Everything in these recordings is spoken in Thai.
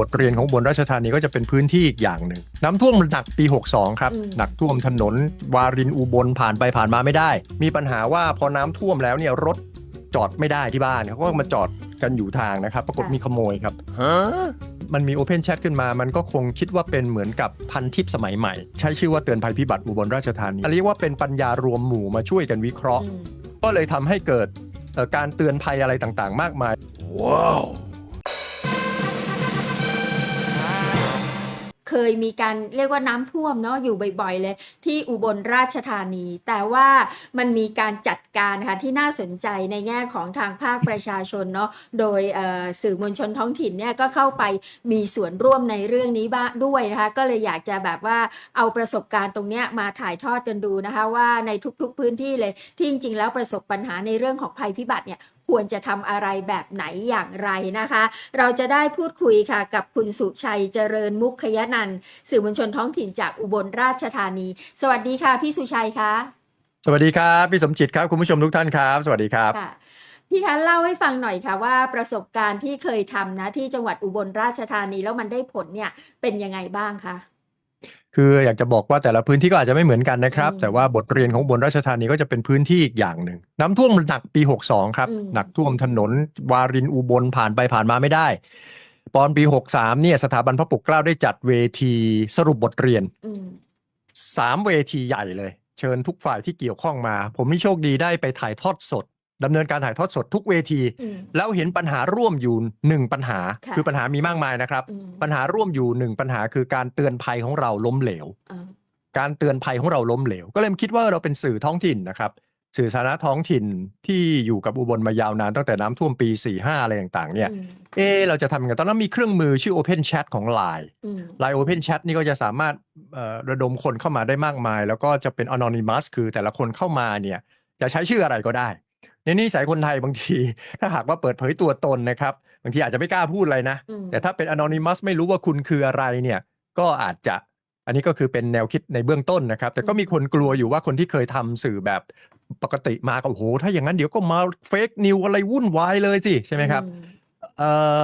บทเรียนของอุบนราชธานีก็จะเป็นพื้นที่อีกอย่างหนึ่งน้ำท่วมหนักปี 62 ครับอืมหนักท่วมถนน วารินอุบลผ่านไปผ่านมาไม่ได้ มีปัญหาว่าพอน้ำท่วมแล้วเนี่ยรถจอดไม่ได้ที่บ้านเขาก็มาจอดกันอยู่ทางนะครับ ปรากฏมีขโมยครับมันมี Open Chat ขึ้นมา มันก็คงคิดว่าเป็นเหมือนกับพันทิปสมัยใหม่ ใช้ชื่อว่าเตือนภัยพิบัติอุบลราชธานีเรียกว่าเป็นปัญญารวมหมู่มาช่วยกันวิเคราะห์อืมก็เลยทำให้เกิดเอ่อการเตือนภัยอะไรต่างๆ มากมาย เคยมีการเรียกว่าน้ำท่วมเนาะอยู่บ่อยๆ เลย ที่อุบลราชธานี แต่ว่ามันมีการจัดการนะคะที่น่าสนใจในแง่ของทางภาคประชาชนเนาะโดยสื่อมวลชนท้องถิ่นเนี่ยก็เข้าไปมีส่วนร่วมในเรื่องนี้บ้างด้วยนะคะก็เลยอยากจะแบบว่าเอาประสบการณ์ตรงเนี้ยมาถ่ายทอดกันดูนะคะว่าในทุกๆพื้นที่เลยที่จริงๆแล้วประสบปัญหาในเรื่องของภัยพิบัติเนี่ย ควรจะทำอะไรแบบไหนอย่างไรนะคะ เราจะได้พูดคุยค่ะกับคุณสุชัยเจริญมุขยนันท์สื่อมวลชนท้องถิ่นจากอุบลราชธานี สวัสดีค่ะ พี่สุชัยคะสวัสดีครับ พี่สมจิตครับ คุณผู้ชมทุกท่านครับ สวัสดีครับค่ะพี่คะเล่าให้ฟังหน่อยค่ะว่าประสบการณ์ที่เคยทำนะที่จังหวัดอุบลราชธานีแล้วมันได้ผลเนี่ยเป็นยังไงบ้างคะ คืออยากจะบอกว่าแต่ละพื้นที่ก็อาจจะไม่เหมือนกันนะครับ อืมแต่ว่าบทเรียนของอุบนราชธานีก็จะเป็นพื้นที่อีกอย่างหนึ่ง น้ำท่วมหนักปี 62 ครับ อืม หนักท่วมถนนวารินอุบลผ่านไปผ่านมาไม่ได้ ตอนปี 63 เนี่ยสถาบันพระปกเกล้าได้จัดเวทีสรุปบทเรียน อืม สามเวทีใหญ่เลย เชิญทุกฝ่ายที่เกี่ยวข้องมา ผมนี่โชคดีได้ไปถ่ายทอดสด ดำเนินการถ่ายทอดสดทุกเวทีอืมแล้วเห็นปัญหาร่วมอยู่หนึ่งปัญหาค่ะคือปัญหามีมากมายนะครับอืมปัญหาร่วมอยู่หนึ่งปัญหาคือการเตือนภัยของเราล้มเหลวอ่าการเตือนภัยของเราล้มเหลว ก็เลยคิดว่าเราเป็นสื่อท้องถิ่นนะครับ สื่อสาธารณะท้องถิ่นที่อยู่กับอุบลมายาวนานตั้งแต่น้ำท่วมปี 45 อะไรต่างๆ เนี่ยอืมเอะเราจะทำยังไงตอนนั้นมีเครื่องมือชื่อ Open Chat ของ Line อืม Line Open Chat นี่ก็จะสามารถเอ่อระดมคนเข้ามาได้มากมาย แล้วก็จะเป็น anonymous คือแต่ละคนเข้ามาเนี่ยจะใช้ชื่ออะไรก็ได้ ในนิสัยคนไทยบางที ถ้าหากว่าเปิดเผยตัวตนนะครับ บางทีอาจจะไม่กล้าพูดอะไรนะ อืม แต่ถ้าเป็น anonymous ไม่รู้ว่าคุณคืออะไรเนี่ย ก็อาจจะอันนี้ก็คือเป็นแนวคิดในเบื้องต้นนะครับ แต่ก็มีคนกลัวอยู่ว่าคนที่เคยทำสื่อแบบปกติมาก็โอ้โหถ้าอย่างนั้นเดี๋ยวก็มาเฟกนิวอะไรวุ่นวายเลยสิใช่ไหมครับ อืม เอ่อ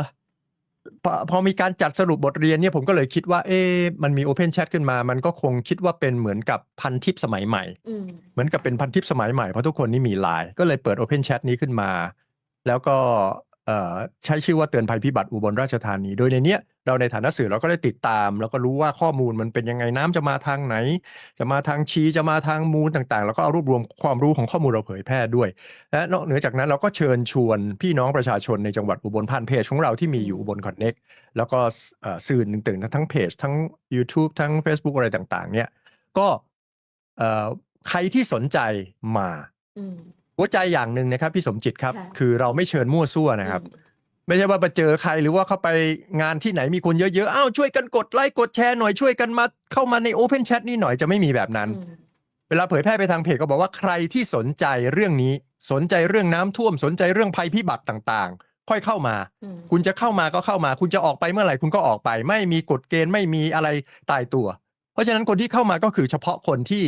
พอพอมีการจัดสรุปบทเรียนเนี่ยผมก็เลยคิดว่า เอ๊ะมันมี Open Chat ขึ้นมา มันก็คงคิดว่าเป็นเหมือนกับพันทิปสมัยใหม่ อืมเหมือนกับเป็นพันทิปสมัยใหม่เพราะทุกคนนี่มีไลน์ก็เลยเปิด Open Chat นี้ขึ้นมา แล้วก็เอ่อ ใช้ชื่อว่าเตือนภัยพิบัติอุบลราชธานี โดยในเนี้ยเราในฐานะสื่อเราก็ได้ติดตาม แล้วก็รู้ว่าข้อมูลมันเป็นยังไงน้ำจะมาทางไหน จะมาทางชีจะมาทางมูลต่างๆ แล้วก็เอารวบรวมความรู้ของข้อมูลเราเผยแพร่ด้วย และนอกเหนือจากนั้นเราก็เชิญชวนพี่น้องประชาชนในจังหวัดอุบลผ่านเพจของเราที่มีอยู่อุบลคอนเน็กแล้วก็สื่อต่างๆทั้งเพจทั้ง YouTube ทั้ง Facebook อะไรต่างๆ เนี่ยก็ใครที่สนใจมา หัวใจอย่างหนึ่งนะครับพี่สมจิตครับ ค่ะ คือเราไม่เชิญมั่วซั่วนะครับ ไม่ใช่ว่าไปเจอใครหรือว่าเข้าไปงานที่ไหนมีคนเยอะๆอ้าวช่วยกันกดไลค์กดแชร์หน่อยช่วยกันมาเข้ามาใน Open Chat นี่หน่อยจะไม่มีแบบนั้น อืม เวลาเผยแพร่ไปทางเพจก็บอกว่าใครที่สนใจเรื่องนี้ สนใจเรื่องน้ำท่วมสนใจเรื่องภัยพิบัติต่างๆ ค่อยเข้ามา อืม คุณจะเข้ามาก็เข้ามา คุณจะออกไปเมื่อไหร่คุณก็ออกไป ไม่มีกฎเกณฑ์ไม่มีอะไรตายตัว เพราะฉะนั้นคนที่เข้ามาก็คือเฉพาะคนที่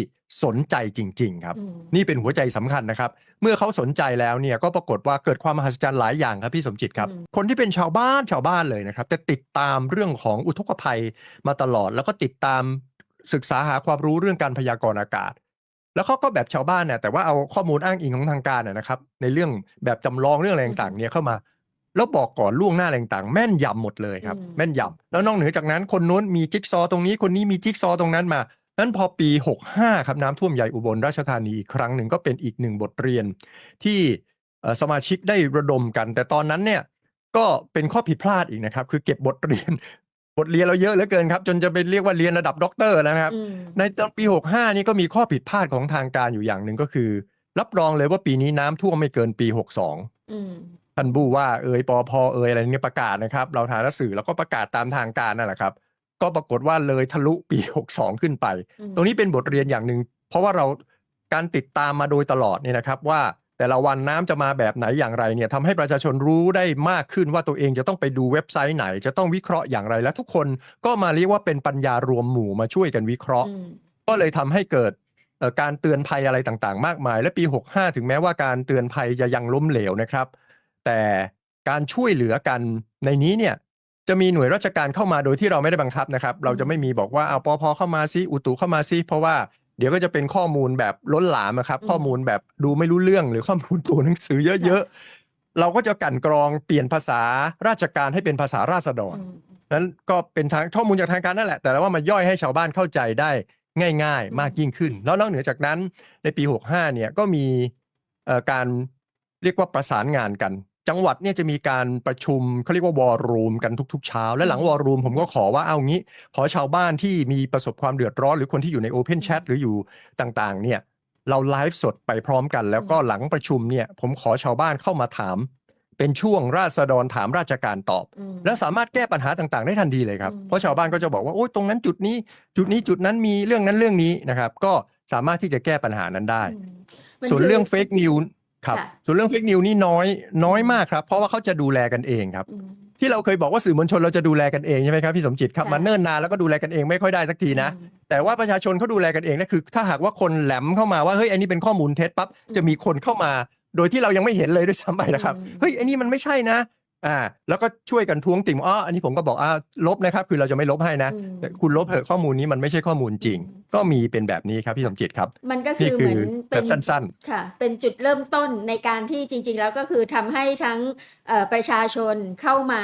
สนใจจริง ๆ ครับอืมนี่เป็นหัวใจสำคัญนะครับ เมื่อเขาสนใจแล้วเนี่ยก็ปรากฏว่าเกิดความมหัศจรรย์หลายอย่างครับพี่สมจิตครับอืมคนที่เป็นชาวบ้านชาวบ้านเลยนะครับแต่ติดตามเรื่องของอุทกภัยมาตลอด แล้วก็ติดตามศึกษาหาความรู้เรื่องการพยากรณ์อากาศ แล้วเขาก็แบบชาวบ้านเนี่ยแต่ว่าเอาข้อมูลอ้างอิงของทางการนะนะครับ ในเรื่องแบบจำลองเรื่องอะไรต่างๆเนี่ยเข้ามา แล้วบอกก่อนล่วงหน้าอะไรต่างๆแม่นยำหมดเลยครับ อืม แม่นยำแล้วนอกเหนือจากนั้นคนนู้นมีจิ๊กซอว์ตรงนี้คนนี้มีจิ๊กซอว์ตรงนั้นมานั้นพอปี 65 ครับน้ำท่วมใหญ่อุบลราชธานีอีกครั้งหนึ่งก็เป็นอีกหนึ่งบทเรียนที่เอ่อสมาชิกได้ระดมกัน แต่ตอนนั้นเนี่ยก็เป็นข้อผิดพลาดอีกนะครับ คือเก็บบทเรียน บทเรียนเราเยอะเหลือเกินครับ จนจะไปเรียกว่าเรียนระดับด็อกเตอร์แล้วนะครับ อืมในตอนปี 65 นี่ก็มีข้อผิดพลาดของทางการอยู่อย่างหนึ่งก็คือ รับรองเลยว่าปีนี้น้ำท่วมไม่เกินปี 62 อืม ท่านบูว่าเอ่ยปอพอเอ่ยอะไรเนี่ยประกาศนะครับ เราฐานะสื่อเราก็ประกาศตามทางการนั่นแหละครับ ก็ปรากฏว่าเลยทะลุปี 62 ขึ้นไปอืมตรงนี้เป็นบทเรียนอย่างหนึ่งเพราะว่าเราการติดตามมาโดยตลอดเนี่ยนะครับว่าแต่ละวันน้ำจะมาแบบไหนอย่างไรเนี่ยทำให้ประชาชนรู้ได้มากขึ้นว่าตัวเองจะต้องไปดูเว็บไซต์ไหน จะต้องวิเคราะห์อย่างไร และทุกคนก็มาเรียกว่าเป็นปัญญารวมหมู่มาช่วยกันวิเคราะห์อืมก็เลยทำให้เกิดเอ่อการเตือนภัยอะไรต่างๆ มากมาย และปี 65 ถึงแม้ว่าการเตือนภัยจะยังล้มเหลวนะครับ แต่การช่วยเหลือกันในนี้เนี่ยจะมีหน่วยราชการเข้ามาโดยที่เราไม่ได้บังคับนะครับ เราจะไม่มีบอกว่าเอาปอพเข้ามาซิอุตุเข้ามาซิเพราะว่าเดี๋ยวก็จะเป็นข้อมูลแบบล้นหลามนะครับอืมข้อมูลแบบดูไม่รู้เรื่องหรือข้อมูลตัวหนังสือเยอะๆ เราก็จะกลั่นกรองเปลี่ยนภาษาราชการให้เป็นภาษาราษฎรอืมนั้นก็เป็นทางข้อมูลจากทางการนั่นแหละ แต่ว่ามันย่อยให้ชาวบ้านเข้าใจได้ง่ายอืมๆมากยิ่งขึ้น แล้วนอกเหนือจากนั้นในปี 65เนี่ยก็มีเอ่อการ เรียกว่าประสานงานกัน จังหวัดเนี่ยจะมีการประชุมเขาเรียกว่าวอร์รูมกันทุก ๆ เช้า และหลังวอร์รูมผมก็ขอว่าเอางี้ ขอชาวบ้านที่มีประสบความเดือดร้อน หรือคนที่อยู่ในโอเพนแชทหรืออยู่ต่างๆ เนี่ยเราไลฟ์สดไปพร้อมกัน แล้วก็หลังประชุมเนี่ยผมขอชาวบ้านเข้ามาถาม เป็นช่วงราษฎรถามราชการตอบอืมแล้วสามารถแก้ปัญหาต่างๆ ได้ทันทีเลยครับอืมเพราะชาวบ้านก็จะบอกว่าโอ้ยตรงนั้นจุดนี้ จุดนี้จุดนั้นมีเรื่องนั้นเรื่องนี้นะครับ ก็สามารถที่จะแก้ปัญหานั้นได้อืมมันส่วนคือเรื่องเฟกนิว ครับค่ะส่วนเรื่องเฟกนิวนี่น้อยน้อยมากครับ เพราะว่าเขาจะดูแลกันเองครับอืมที่เราเคยบอกว่าสื่อมวลชนเราจะดูแลกันเองใช่ไหมครับพี่สมจิตครับค่ะมาเนิ่นนานแล้วก็ดูแลกันเองไม่ค่อยได้สักทีนะอืมแต่ว่าประชาชนเขาดูแลกันเองนะคือ ถ้าหากว่าคนแหลมเข้ามาว่าเฮ้ยอันนี้เป็นข้อมูลเท็จปั๊บอืมจะมีคนเข้ามา โดยที่เรายังไม่เห็นเลยด้วยซ้ำไปนะครับอืมเฮ้ยอันนี้มันไม่ใช่นะอ่าแล้วก็ช่วยกันท้วงติ่งอ๋ออันนี้ผมก็บอกอ่าลบนะครับ คือเราจะไม่ลบให้นะอืมแต่คุณลบเถอะข้อมูลนี้มันไม่ใช่ข้อมูลจริงอืมก็มีเป็นแบบนี้ครับพี่สมจิตครับ มันก็นี่คือคืเหมืออนแบเป็นบสั้นค่ะเป็นจุดเริ่มต้นในการที่จริง ๆ แล้วก็คือทำให้ทั้งเอ่อประชาชนเข้ามา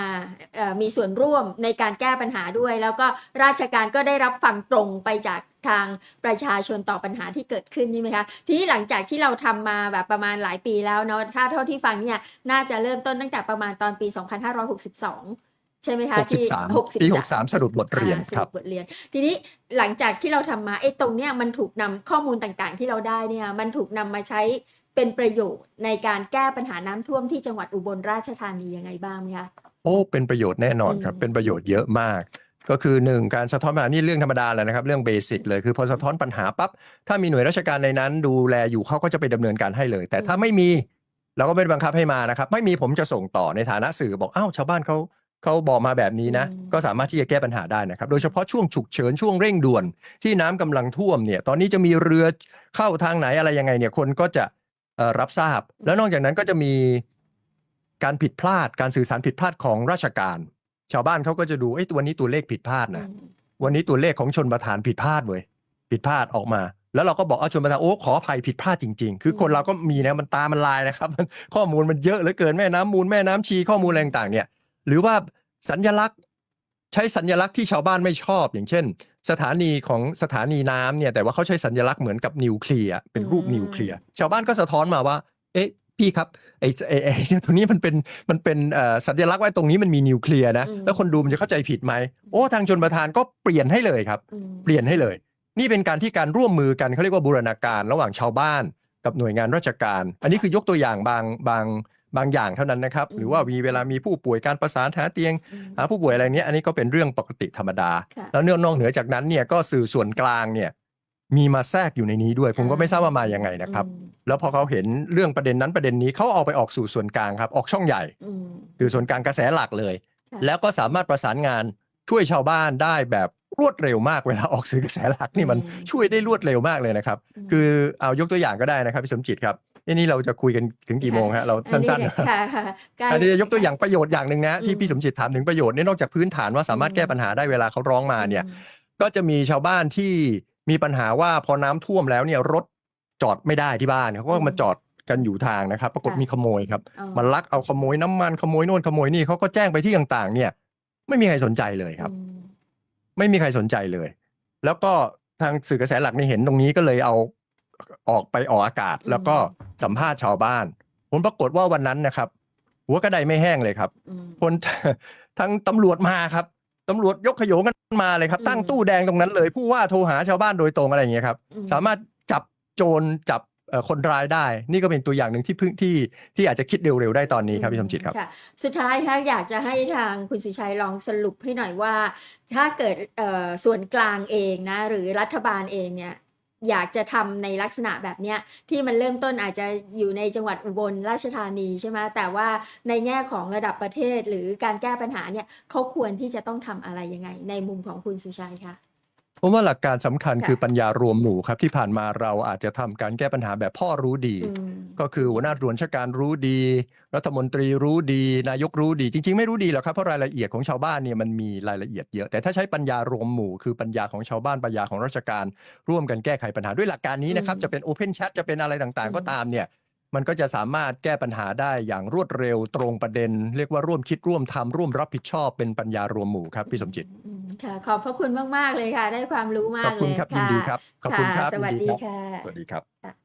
เอ่อมีส่วนร่วมในการแก้ปัญหาด้วย แล้วก็ราชการก็ได้รับฟังตรงไปจากทางประชาชนต่อปัญหาที่เกิดขึ้นนี่ไหมคะทีนี้หลังจากที่เราทำมาแบบประมาณหลายปีแล้วเนาะถ้าเท่าที่ฟังเนี่ยน่าจะเริ่มต้นตั้งแต่ประมาณตอนปี 2562 ใช่ไหมๆคะที่63ปี63 สรุปบทเรียนอ่าสครับบทเรียน ทีนี้หลังจากที่เราทำมาไอ้ตรงเนี้ยมันถูกนำข้อมูลต่างๆ ที่เราได้เนี่ยมันถูกนำมาใช้เป็นประโยชน์ในการแก้ปัญหาน้ำท่วมที่จังหวัดอุบลราชธานียังไงบ้างไหมคะโอ้เป็นประโยชน์แน่นอนครับอืมเป็นประโยชน์เยอะมากก็คือหนึ่งการสะท้อนปัญหานี่เรื่องธรรมดาแหละนะครับ เรื่องเบสิกเลยคือพอสะท้อนปัญหาปั๊บถ้ามีหน่วยราชการในนั้น ดูแลอยู่เขาก็จะไปดำเนินการให้เลย แต่ถ้าไม่มีเราก็ไม่ได้บังคับให้มานะครับ ไม่มีผมจะส่งต่อในฐานะสื่อบอกอ้าวชาวบ้านเขา เขาบอกมาแบบนี้นะอืมก็สามารถที่จะแก้ปัญหาได้นะครับ โดยเฉพาะช่วงฉุกเฉินช่วงเร่งด่วนที่น้ำกำลังท่วมเนี่ย ตอนนี้จะมีเรือเข้าทางไหนอะไรยังไงเนี่ยคนก็จะเอ่อรับทราบ แล้วนอกจากนั้นก็จะมีการผิดพลาดการสื่อสารผิดพลาดของราชการ ชาวบ้านเขาก็จะดูเอ้ยวันนี้ตัวเลขผิดพลาดนะอืมวันนี้ตัวเลขของชนประธานผิดพลาดเว้ยผิดพลาดออกมา แล้วเราก็บอกเอาชนประธานโอ้ขออภัยผิดพลาดจริง ๆ คือคนเราก็มีนะมันตามันลายนะครับมันข้อมูลมันเยอะเหลือเกินแม่น้ำมูลแม่น้ำชีข้อมูลอะไรต่างๆเนี่ย หรือว่าสัญลักษณ์ใช้สัญลักษณ์ที่ชาวบ้านไม่ชอบ อย่างเช่น สถานีของสถานีน้ำเนี่ยแต่ว่าเขาใช้สัญลักษณ์เหมือนกับนิวเคลียร์เป็นรูปอืมนิวเคลียร์ชาวบ้านก็สะท้อนมาว่า เอ๊ะพี่ครับไอ้ไอ้ไอ้เนี่ยตัวนี้มันเป็นมันเป็นเอ่อสัญลักษณ์ว่าตรงนี้มันมีนิวเคลียร์นะอืมแล้วคนดูมันจะเข้าใจผิดไหมโอ้ทางชนประธานก็เปลี่ยนให้เลยครับอืมเปลี่ยนให้เลย นี่เป็นการที่การร่วมมือกันเขาเรียกว่าบูรณาการระหว่างชาวบ้านกับหน่วยงานราชการ อันนี้คือยกตัวอย่างบางบาง บางอย่างเท่านั้นนะครับอืมหรือว่ามีเวลามีผู้ป่วยการประสานหาเตียงอืมหาผู้ป่วยอะไรเนี้ยอันนี้ก็เป็นเรื่องปกติธรรมดาค่ะแล้วเนื่องนอกเหนือจากนั้นเนี่ยก็สื่อส่วนกลางเนี่ยมีมาแทรกอยู่ในนี้ด้วย ผมก็ไม่ทราบว่ามายังไงนะครับอืมแล้วพอเขาเห็นเรื่องประเด็นนั้นประเด็นนี้เขาเอาไปออกสู่ส่วนกลางครับ ออกช่องใหญ่อืมคือส่วนกลางกระแสหลักเลยค่ะแล้วก็สามารถประสานงานช่วยชาวบ้านได้แบบรวดเร็วมากเวลาออกสื่อกระแสหลักนี่มันอืมช่วยได้รวดเร็วมากเลยนะครับมคือเอายกตัวอย่างก็ได้นะครับพี่สมจิตครับ นี่นี่เราจะคุยกันถึงกี่โมงฮะเราสั้นอัๆค่ะค่ะใกล้อันนี้จะยกตัวอย่างประโยชน์อย่างหนึ่งนะที่อืมพี่สมจิตถามถึงประโยชน์เนี่ยนอกจากพื้นฐานว่าสามารถอืมแก้ปัญหาได้เวลาเขาร้องมาเนี่ยอืมก็จะมีชาวบ้านที่มีปัญหาว่าพอน้ำท่วมแล้วเนี่ยรถจอดไม่ได้ที่บ้านเขาก็มาจอดกันอยู่ทางนะครับ ปรากฏมีขโมยครับอ๋อมันลักเอาขโมยน้ำมันขโมยโน่นขโมยนี่เขาก็แจ้งไปที่ต่างๆ เนี่ย ไม่มีใครสนใจเลยครับอืมไม่มีใครสนใจเลย แล้วก็ทางสื่อกระแสหลักในเห็นตรงนี้ก็เลยเอาออกไปออกอากาศ แล้วก็ สัมภาษณ์ชาวบ้าน ผลปรากฏว่าวันนั้นนะครับ หัวกระไดไม่แห้งเลยครับอืมคนทางตำรวจมาครับตำรวจยกขโยงกันมาเลยครับอืมตั้งตู้แดงตรงนั้นเลย ผู้ว่าโทรหาชาวบ้านโดยตรงอะไรอย่างเงี้ยครับอืมสามารถจับโจรจับเอ่อคนร้ายได้ นี่ก็เป็นตัวอย่างหนึ่งที่เพิ่งที่ที่อาจจะคิดเร็วๆได้ตอนนี้ครับพี่สมจิตครับค่ะสุดท้ายถ้าอยากจะให้ทางคุณสุชัยลองสรุปให้หน่อยว่า ถ้าเกิดเอ่อส่วนกลางเองนะ หรือรัฐบาลเองเนี่ย อยากจะทำในลักษณะแบบเนี้ยที่มันเริ่มต้นอาจจะอยู่ในจังหวัดอุบลราชธานีใช่ไหมแต่ว่าในแง่ของระดับประเทศหรือการแก้ปัญหาเนี่ยเขาควรที่จะต้องทำอะไรยังไง ในมุมของคุณสุชัยคะ ผมว่าหลักการสำคัญค่ะ คือปัญญารวมหมู่ครับที่ผ่านมาเราอาจจะทำการแก้ปัญหาแบบพ่อรู้ดี อืม ก็คือหัวหน้าส่วนราชการรู้ดี รัฐมนตรีรู้ดี นายกรู้ดี จริง ๆ ไม่รู้ดีหรอกครับเพราะรายละเอียดของชาวบ้านเนี่ยมันมีรายละเอียดเยอะ แต่ถ้าใช้ปัญญารวมหมู่คือปัญญาของชาวบ้านปัญญาของราชการ ร่วมกันแก้ไขปัญหาด้วยหลักการนี้นะครับอืมจะเป็น Open Chat จะเป็นอะไรต่างอืมๆก็ตามเนี่ย มันก็จะสามารถแก้ปัญหาได้อย่างรวดเร็วตรงประเด็น เรียกว่าร่วมคิดร่วมทำร่วมรับผิดชอบเป็นปัญญารวมหมู่ครับพี่สมจิตอืมค่ะขอบพระคุณมาก ๆ เลยค่ะ ได้ความรู้มาขอกบเลคุณยครับยินดีครับขอบคุณครับะสวัสยินดีครับค่ะสวัสดีครับค่ะ